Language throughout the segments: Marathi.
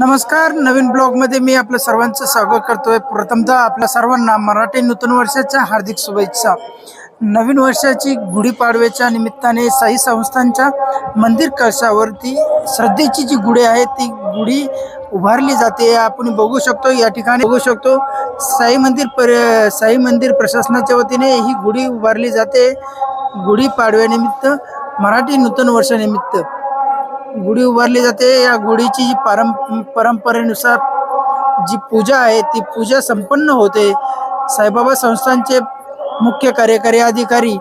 नमस्कार नवीन ब्लॉगमध्ये मी आपलं सर्वांचं स्वागत करतोय. प्रथमतः आपल्या सर्वांना मराठी नूतन वर्षाच्या हार्दिक शुभेच्छा. नवीन वर्षाची गुढीपाडव्याच्या निमित्ताने साई संस्थांच्या मंदिर कळशावरती श्रद्धेची जी गुढी आहे ती गुढी उभारली जाते. आपण बघू शकतो या ठिकाणी बघू शकतो साई मंदिर पर साई मंदिर प्रशासनाच्या वतीने ही गुढी उभारली जाते. गुढीपाडव्यानिमित्त मराठी नूतन वर्षानिमित्त. गुढी उभारली जाते. या गुढीची जी पारं परंपरेनुसार जी पूजा आहे ती पूजा संपन्न होते. साईबाबा संस्थांचे मुख्य कार्यकारी अधिकारी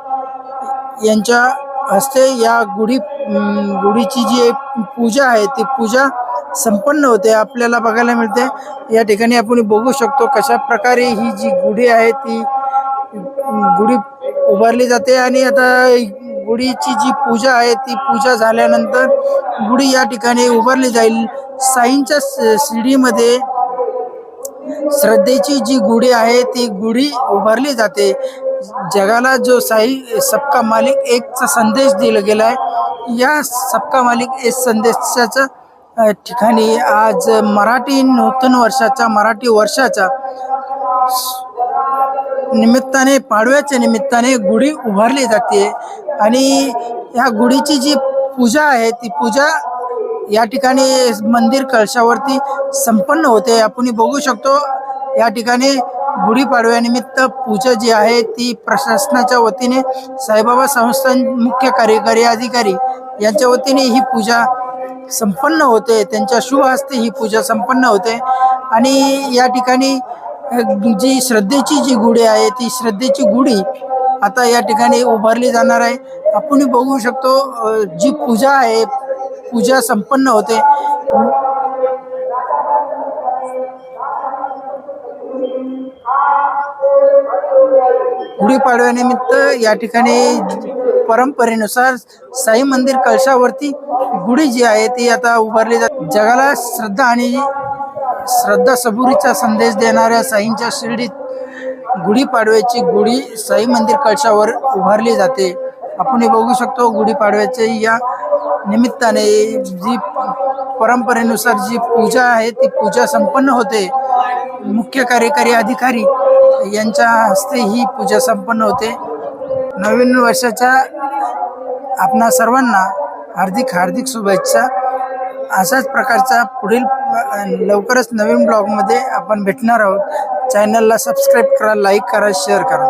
यांच्या हस्ते या गुढी गुढीची जी पूजा आहे ती पूजा संपन्न होते. आपल्याला बघायला मिळते. या ठिकाणी आपण बघू शकतो कशा प्रकारे ही जी गुढी आहे ती गुढी उभारली जाते. आणि आता गुढीची जी पूजा आहे ती पूजा झाल्यानंतर गुढी या ठिकाणी उभारली जाईल. साईंच्या शिडीमध्ये श्रद्धेची जी गुढी आहे ती गुढी उभारली जाते. जगाला जो साई सबका मालिक एकचा संदेश दिला गेला आहे या सबका मालिक एक संदेशाचा ठिकाणी आज मराठी नूतन वर्षाचा मराठी वर्षाचा निमित्ताने पाडव्याच्या निमित्ताने गुढी उभारली जाते. आणि ह्या गुढीची जी पूजा आहे ती पूजा या ठिकाणी मंदिर कळशावरती संपन्न होते. आपण बघू शकतो या ठिकाणी गुढीपाडव्यानिमित्त पूजा जी आहे ती प्रशासनाच्या वतीने साईबाबा संस्थान मुख्य कार्यकारी अधिकारी यांच्या वतीने ही पूजा संपन्न होते. त्यांच्या शुभ हस्ते ही पूजा संपन्न होते. आणि या ठिकाणी जी श्रद्धेची जी गुढी आहे ती श्रद्धेची गुढी आता या ठिकाणी उभारली जाणार आहे. आपण बघू शकतो जी पूजा आहे पूजा संपन्न होते. गुढीपाडव्यानिमित्त या ठिकाणी परंपरेनुसार साई मंदिर कळशावरती गुढी जी आहे ती आता उभारली जाते जगाला श्रद्धा आणि श्रद्धा सबुरीचा संदेश देणाऱ्या साईंच्या शिर्डीत गुढीपाडव्याची गुढी साई मंदिर कळशावर उभारली जाते. आपण हे बघू शकतो गुढीपाडव्याचे या निमित्ताने जी परंपरेनुसार जी पूजा आहे ती पूजा संपन्न होते. मुख्य कार्यकारी अधिकारी यांच्या हस्ते ही पूजा संपन्न होते. नवीन वर्षाच्या आपणा सर्वांना हार्दिक हार्दिक शुभेच्छा. अशाच प्रकारचा पुढील लवकरच नवीन ब्लॉगमध्ये आपण भेटणार आहोत. चॅनलला सबस्क्राईब करा लाईक करा शेअर करा.